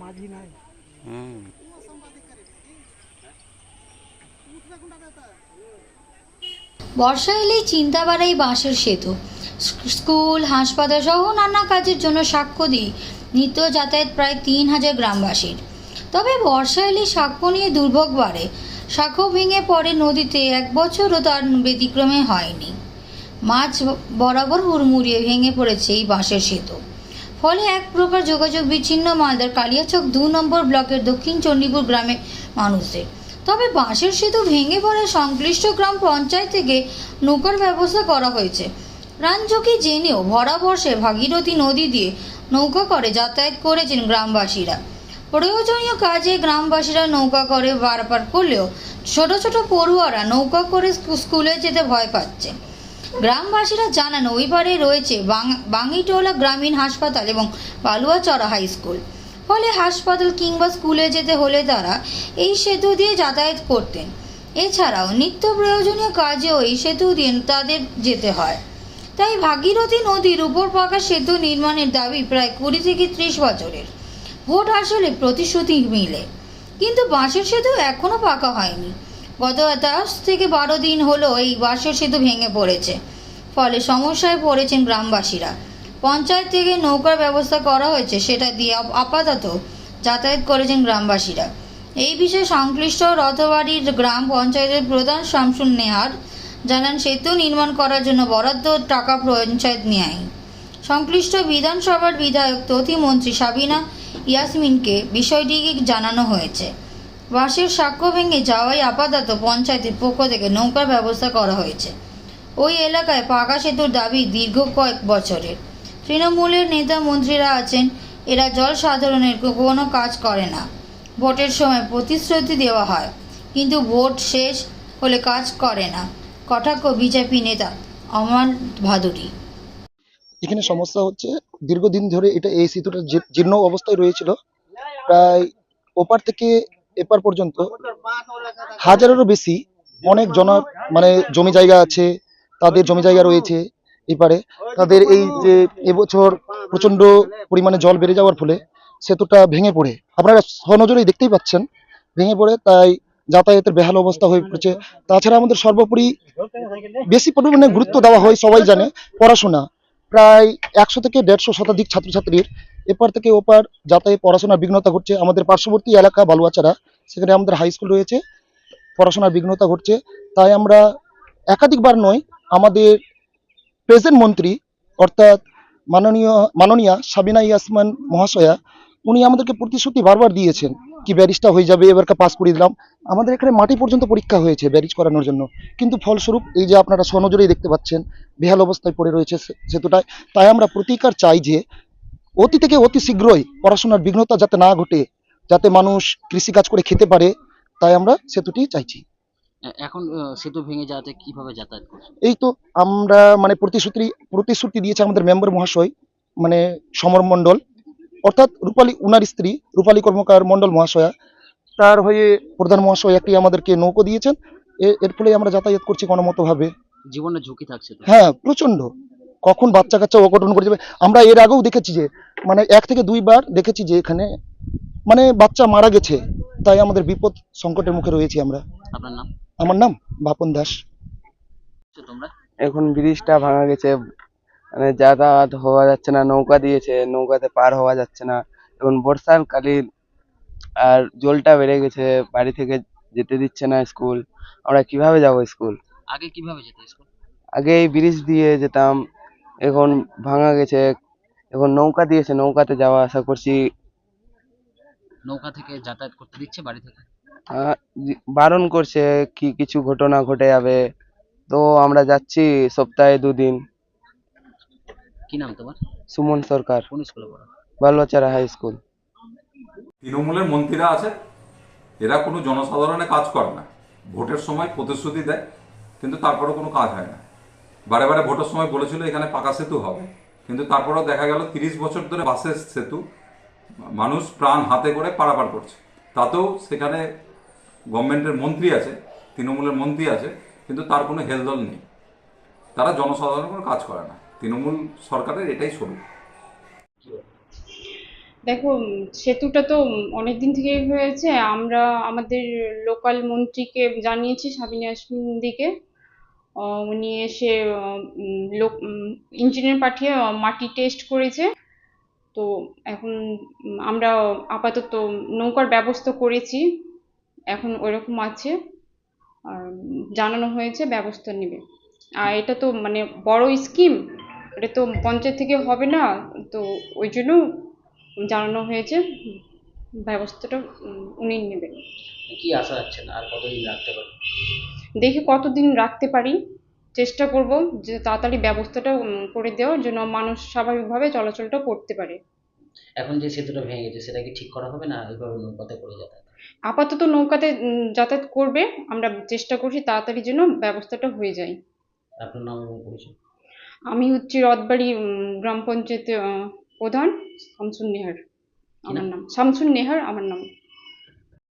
মাঝি নাই। হুম। বর্ষা এলেই চিন্তা বাড়াই বাঁশের সেতু। স্কুল হাসপাতাল সহ নানা কাজের জন্য সাক্ষ্য দিই নিত্য যাতায়াত প্রায় তিন হাজার গ্রামবাসীর। তবে বর্ষা এলে সাক্ষ্য নিয়ে দুর্ভোগ বাড়ে। সাক্ষ্য ভেঙে পড়ে নদীতে এক বছরও তার ব্যতিক্রমে হয়নি। মাছ বরাবর হুড়মুড়িয়ে ভেঙে পড়েছে এই বাঁশের সেতু। ফলে এক প্রকার যোগাযোগ বিচ্ছিন্ন মালদার কালিয়াচক দু নম্বর ব্লকের দক্ষিণ চণ্ডীপুর গ্রামের মানুষদের। তবে বাঁশের সেতু ভেঙে পড়ে সংশ্লিষ্ট গ্রাম পঞ্চায়েত থেকে নৌকার ব্যবস্থা করা হয়েছে। প্রাণ জেনেও ভরা বর্ষে ভাগীরথী নদী দিয়ে নৌকা করে যাতায়াত করেছেন গ্রামবাসীরা। প্রয়োজনীয় কাজে গ্রামবাসীরা নৌকা করে বারবার করলেও ছোট ছোট পড়ুয়ারা নৌকা করে স্কুলে যেতে ভয় পাচ্ছে। গ্রামবাসীরা জানান ওই পারে রয়েছে বাঙ্গিটোলা গ্রামীণ হাসপাতাল এবং বালুয়াচড়া হাই স্কুল। ফলে হাসপাতাল কিংবা স্কুলে যেতে হলে তারা এই সেতু দিয়ে যাতায়াত করতেন। এছাড়াও নিত্য প্রয়োজনীয় কাজেও এই সেতু দিয়ে তাদের যেতে হয়। তাই ভাগীরথী নদীর উপর পাকা সেতু নির্মাণের দাবি প্রায় কুড়ি থেকে ত্রিশ বছরের। ভোট আসলে প্রতিশ্রুতি মিলে। কিন্তু বাঁশের সেতু এখনও পাকা হয়নি। গত দশ থেকে বারো দিন হলো এই বাঁশের সেতু ভেঙে পড়েছে। ফলে সমস্যায় পড়েছেন গ্রামবাসীরা। পঞ্চায়েত থেকে নৌকার ব্যবস্থা করা হয়েছে, সেটা দিয়ে আপাতত যাতায়াত করেছেন গ্রামবাসীরা। এই বিষয়ে সংশ্লিষ্ট রথবাড়ির গ্রাম পঞ্চায়েতের প্রধান শামসুন নেহার জানান, সেতু নির্মাণ করার জন্য বরাদ্দ টাকা পঞ্চায়েত নেয়। সংশ্লিষ্ট বিধানসভার বিধায়ক তথিমন্ত্রী সাবিনা ইয়াসমিনকে বিষয়টি জানানো হয়েছে। বাসের সাক্ষ্য ভেঙে যাওয়াই আপাতত পঞ্চায়েতের পক্ষ থেকে নৌকার ব্যবস্থা করা হয়েছে। ওই এলাকায় পাকা সেতুর দাবি দীর্ঘ কয়েক বছরের। তৃণমূলের নেতা মন্ত্রীরা আছেন, এরা জল সাধারণের কোনো কাজ করে না। ভোটের সময় প্রতিশ্রুতি দেওয়া হয়, কিন্তু ভোট শেষ হলে কাজ করে না। কটাক্ষ বিজেপি নেতা অমর ভাদুরী। এখানে সমস্যা হচ্ছে, দীর্ঘদিন ধরে এটা এই সেতুটা জীর্ণ অবস্থায় রয়েছিল। প্রায় ওপার থেকে এপার পর্যন্ত হাজারেরও বেশি অনেক জন মানে জমি জায়গা আছে তাদের জমি জায়গা রয়েছে এপারে। তাদের এই যে এবছর প্রচণ্ড পরিমাণে জল বেড়ে যাওয়ার ফলে সেতুটা ভেঙে পড়ে। আপনারা সনজরেই দেখতেই পাচ্ছেন ভেঙে পড়ে তাই যাতায়াতের বেহাল অবস্থা হয়ে পড়েছে। তাছাড়া আমাদের সর্বোপরি বেশি পরিমাণে গুরুত্ব দেওয়া হয় সবাই জানে পড়াশোনা। প্রায় একশো থেকে দেড়শো শতাধিক ছাত্রছাত্রীর এপার থেকে ওপার যাতায়াত পড়াশোনার বিঘ্নতা ঘটছে। আমাদের পার্শ্ববর্তী এলাকা বালুয়াচারা সেখানে আমাদের হাই স্কুল রয়েছে, পড়াশোনার বিঘ্নতা ঘটছে। তাই আমরা একাধিকবার নয়, আমাদের প্রেজেন্ট মন্ত্রী অর্থাৎ মাননীয়, মাননীয়া সাবিনা ইয়াসমান মহাশয়া, উনি আমাদেরকে প্রতিশ্রুতি বারবার দিয়েছেন কি ব্যারিজটা হয়ে যাবে এবারকে পাস করে দিলাম। আমাদের এখানে মাটি পর্যন্ত পরীক্ষা হয়েছে ব্যারিজ করানোর জন্য। কিন্তু ফলস্বরূপ এই যে আপনারা স্বনজরেই দেখতে পাচ্ছেন বেহাল অবস্থায় পড়ে রয়েছে সেতুটায়। তাই আমরা প্রতিকার চাই যে অতি থেকে অতি শীঘ্রই পড়াশোনার বিঘ্নতা যাতে না ঘটে যাতে মানুষ কৃষিকাজ করে খেতে পারে তাই আমরা সেতুটি চাইছি। এখন সেতু ভেঙে যাওয়াতে কীভাবে যাতায়াত করছে? এই তো আমরা মানে প্রতিশ্রুতি প্রতিশ্রুতি দিয়েছে আমাদের মেম্বার মহাশয় মানে সমর মণ্ডল। অর্থাৎ রূপালী উনার স্ত্রী রূপালী কর্মকার মণ্ডল মহাশয়া তার হয়ে প্রধান মহাশয় একটি আমাদেরকে নৌকো দিয়েছেন। এ- এর ফলে আমরা যাতায়াত করছি গণমতভাবে। জীবনের ঝুঁকি থাকছে হ্যাঁ প্রচণ্ড কখন বাচ্চা কাচ্চা অঘটন করে যাবে? আমরা এর আগেও দেখেছি যে মানে এক থেকে দুইবার দেখেছি যে এখানে মানে বাচ্চা মারা গেছে তাই আমাদের বিপদ সংকটের মুখে রয়েছি আমরা। আপনার নাম? আমার নাম বাপন দাস। তোমরা? এখন ব্রিজটা ভাঙা গেছে মানে যাতায়াত হওয়া যাচ্ছে না নৌকা দিয়েছে নৌকাতে পার হওয়া যাচ্ছে না এখন বর্ষাকালীন আর জলটা বেড়ে গেছে বাড়ি থেকে যেতে দিচ্ছে না স্কুল। আমরা কীভাবে যাব স্কুল? আগে কীভাবে যেতে স্কুল? আগে এই ব্রিজ দিয়ে যেতাম এখন ভাঙা গেছে এখন নৌকা দিয়েছে নৌকাতে যাওয়া আসা করছি। নৌকা থেকে যাতায়াত করতে দিচ্ছে বাড়ি থেকে? বারণ করছে কি কিছু ঘটনা ঘটে যাবে। তো আমরা যাচ্ছি সপ্তাহে দুদিন। কি নাম তোমার? সুমন সরকার। কোন স্কুলে পড়ো? High school. তৃণমূলের মন্ত্রীরা আছে এরা কোনো জনসাধারণের কাজ করে না। ভোটের সময় প্রতিশ্রুতি দেয় কিন্তু তারপরেও কোনো কাজ হয় না। বারে বারে ভোটের সময় বলেছিল এখানে পাকা সেতু হবে কিন্তু তারপরেও দেখা গেল তিরিশ বছর ধরে বাসের সেতু মানুষ প্রাণ হাতে করে পারাপার করছে। তাতেও সেখানে গভর্নমেন্টের মন্ত্রী আছে তৃণমূলের মন্ত্রী আছে কিন্তু তার কোনো হেলদল নেই। তারা জনসাধারণের কোনো কাজ করে না। তৃণমূল সরকারের এটাই স্বরূপ। দেখো সেতুটা তো অনেক দিন থেকেই হয়েছে। আমরা আমাদের লোকাল মন্ত্রীকে জানিয়েছি সাবিনা আহ, উনি এসে লোক ইঞ্জিনিয়ার পাঠিয়ে মাটি টেস্ট করেছে। তো এখন আমরা আপাতত নৌকার ব্যবস্থা করেছি। এখন ওইরকম আছে। আর জানানো হয়েছে ব্যবস্থা নেবে। আর এটা তো মানে বড় স্কিম এটা তো পঞ্চায়েত থেকে হবে না তো ওই জন্য জানানো হয়েছে ব্যবস্থাটা উনি নেবেন। কি আশা রাখছেন? আর কতদিন রাখতে পারবেন দেখি কতদিন রাখতে পারি চেষ্টা করব যে তাড়াতাড়ি ব্যবস্থাটা করে দেওয়ার জন্য মানুষ স্বাভাবিকভাবে চলাচলটা করতে পারে। এখন যে সেতুটা ভেঙে গেছে সেটা কি ঠিক করা হবে না এইভাবে নৌকাতে করে যাতায়াত? আপাতত নৌকাতে যাতায়াত করবে আমরা চেষ্টা করছি তাড়াতাড়ি যেন ব্যবস্থাটা হয়ে যায়। আপনার নাম এবং পরিচয়? আমি হচ্ছি রথবাড়ি গ্রাম পঞ্চায়েতের প্রধান শামসুন নেহার। আমার নাম। শামসুন নেহার আমার নাম।